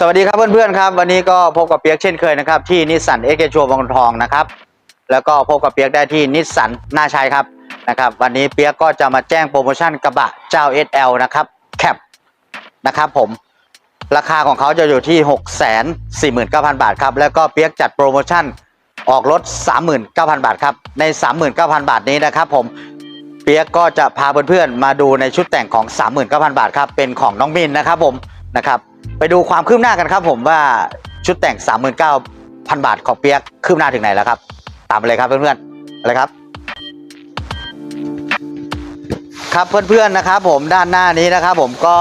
สวัสดีครับเพื่อนๆครับวันนี้ก็พบกับเปียกเช่นเคยนะครับที่นิสสันเอ็กซ์โชว์บางทองนะครับแล้วก็พบกับเปียกได้ที่นิสสันหน้าชัยครับนะครับวันนี้เปียกก็จะมาแจ้งโปรโมชั่นกระบะเจ้า SL นะครับแคปนะครับผมราคาของเขาจะอยู่ที่ 6 4 9 0 0 0 บาทครับแล้วก็เปียกจัดโปรโมชั่นออกรถ 39,000 บาทครับใน 39,000 บาทนี้นะครับผมเปียกก็จะพาเพื่อนๆมาดูในชุดแต่งของ 39,000 บาทครับเป็นของน้องมินนะครับผมนะครับ ไปดูความคืบหน้ากันครับผมว่าชุดแต่ง 39,000 บาทของเปียกคืบหน้าถึงไหนแล้วครับ ตามไปเลยครับเพื่อนๆอะไรครับครับเพื่อนๆนะครับผมด้านหน้านี้นะครับผมก็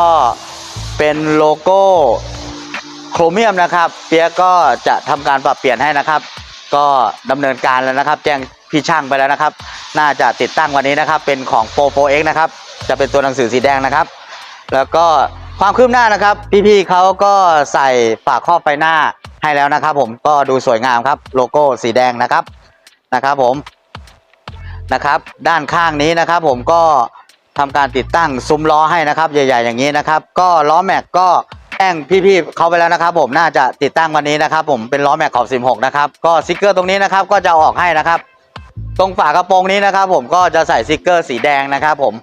เป็นโลโก้โครเมียมนะครับเปียกก็จะทำการปรับเปลี่ยนให้นะครับ ก็ดำเนินการแล้วนะครับ แจ้งพี่ช่างไปแล้วนะครับ น่าจะติดตั้งวันนี้นะครับ เป็นของ Pro 4X นะครับ จะเป็นตัวหนังสือสีแดงนะครับ แล้วก็ ความคืบหน้านะครับ พี่ๆเขาก็ใส่ฝากครอบไฟหน้าให้แล้วนะครับ ผมก็ดูสวยงามครับโลโก้สีแดงนะครับนะครับผมนะครับด้านข้างนี้นะครับ ผมก็ทำการติดตั้งซุ้มล้อให้นะครับใหญ่ ๆ อย่างนี้นะครับ ก็ล้อแม็กก็แจ้งพี่ๆเขาไปแล้วนะครับ ผมน่าจะติดตั้งวันนี้นะครับ ผมเป็นล้อแม็กขอบ16นะครับก็สติกเกอร์ตรงนี้นะครับก็จะอออกให้นะครับ ตรงฝากระโปรงนี้นะครับ ผมก็จะใส่สติกเกอร์สีแดงนะครับ ผม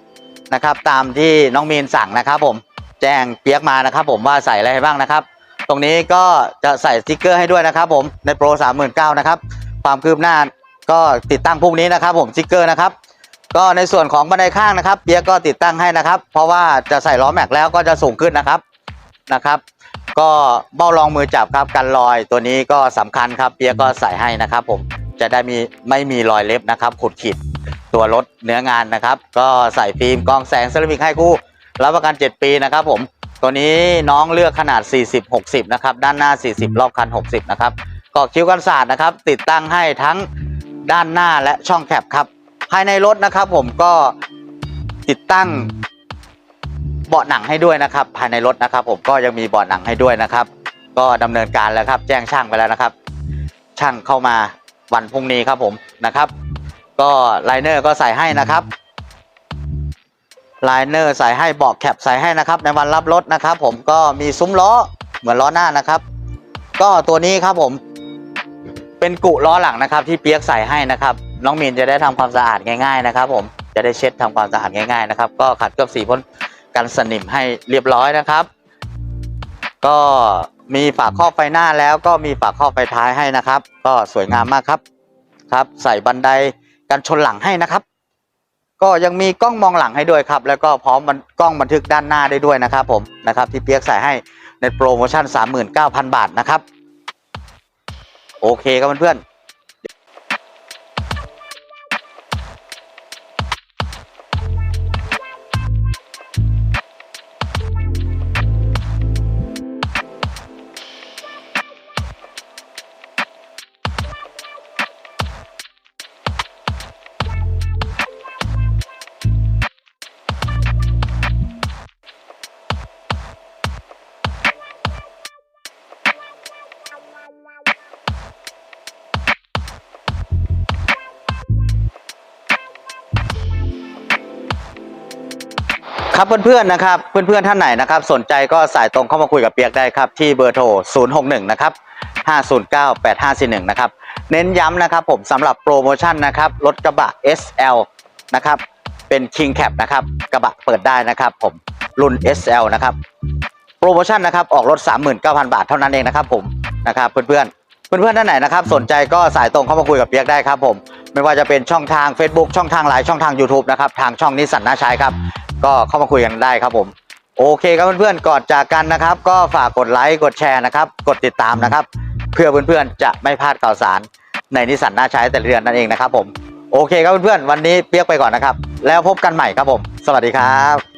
นะครับตามที่น้องมีนสั่งนะครับ ผม แจ้งเปียกมานะครับ ผมว่าใส่อะไรให้บ้างนะครับ ตรงนี้ก็จะใส่สติกเกอร์ให้ด้วยนะครับ ผมในโปร39,000นะครับความคืบหน้าก็ติดตั้งพรุ่งนี้นะครับ ผมสติกเกอร์นะครับก็ในส่วนของบันไดข้างนะครับเปียกก็ติดตั้งให้นะครับ เพราะว่าจะใส่ล้อแม็กแล้วก็จะสูงขึ้นนะครับนะครับ ก็เบ้ารองมือจับครับกันรอยตัวนี้ก็สำคัญครับเปียกก็ใส่ให้นะครับ ผมจะได้มีไม่มีรอยเล็บนะครับ ขุดขีดตัวรถเนื้องานนะครับ ก็ใส่ฟิล์มกองแสงเซรามิกให้คู่ รับประกัน 7 ปีนะครับผม ตัวนี้น้องเลือกขนาด 40 60 นะครับ ด้านหน้า 40 รอบคัน 60 นะครับกอกคิ้วกันศาสตร์นะครับ ติดตั้งให้ทั้งด้านหน้าและช่องแคปครับ ภายในรถนะครับผมก็ติดตั้งเบาะหนังให้ด้วยนะครับ ภายในรถนะครับ ผมก็ยังมีเบาะหนังให้ด้วยนะครับ ก็ดำเนินการแล้วครับ แจ้งช่างไปแล้วนะครับ ช่างเข้ามาวันพรุ่งนี้ครับผมนะครับ ก็ไลเนอร์ก็ใส่ให้นะครับ ไลเนอร์ใส่ให้เบาะแคปใส่ให้นะครับ ในวันรับรถนะครับ ผมก็มีซุ้มล้อเหมือนล้อหน้านะครับ ก็ตัวนี้ครับผมเป็นกุล้อหลังนะครับ ที่เปียกใส่ให้นะครับ น้องมีนจะได้ทำความสะอาดง่าย ๆนะครับ ผมจะได้เช็ดทำความสะอาดง่ายๆนะครับ ก็ขัดเคลือบสีพ่นกันสนิมให้เรียบร้อยนะครับ ก็มีฝาครอบไฟหน้าแล้วก็มีฝาครอบไฟท้ายให้นะครับ ก็สวยงามมากครับ ครับ ใส่บันไดกันชนหลังให้นะครับ ก็ยังมีกล้องมองหลังให้ด้วยครับ แล้วก็พร้อมมันกล้องบันทึกด้านหน้าได้ด้วยนะครับผมนะครับที่เปียกใส่ให้ในโปรโมชั่น 39,000 บาทนะครับ โอเคครับเพื่อนๆ ครับเพื่อนๆนะครับเพื่อนๆท่านไหนนะครับ สนใจก็สายตรงเข้ามาคุยกับเปียกได้ครับ ที่เบอร์โทร 061 นะครับ 509 8541 นะครับ เน้นย้ำนะครับผมสำหรับโปรโมชั่นนะครับ รถกระบะ SL นะครับ เป็น King Cap นะครับ กระบะเปิดได้นะครับผมรุ่น SL นะครับ โปรโมชั่นนะครับออกรถ 39,000 บาทเท่านั้นเองนะครับผมนะครับเพื่อนๆเพื่อนๆท่านไหนนะครับสนใจก็สายตรงเข้ามาคุยกับเปียกได้ครับผม ไม่ว่าจะเป็นช่องทาง Facebook ช่องทางไลน์ช่องทาง YouTube นะครับ ทางช่องนิสสันนาชัยครับ ก็เข้ามาคุยกันได้ครับผม โอเคครับเพื่อนๆก่อนจากกันนะครับ ก็ฝากกดไลค์กดแชร์นะครับ กดติดตามนะครับ เพื่อเพื่อนๆจะไม่พลาดข่าวสารในนิสสันน่าใช้แต่ละเดือนนั่นเองนะครับผมโอเคครับเพื่อนๆวันนี้เปียกไปก่อนนะครับ แล้วพบกันใหม่ครับผม สวัสดีครับ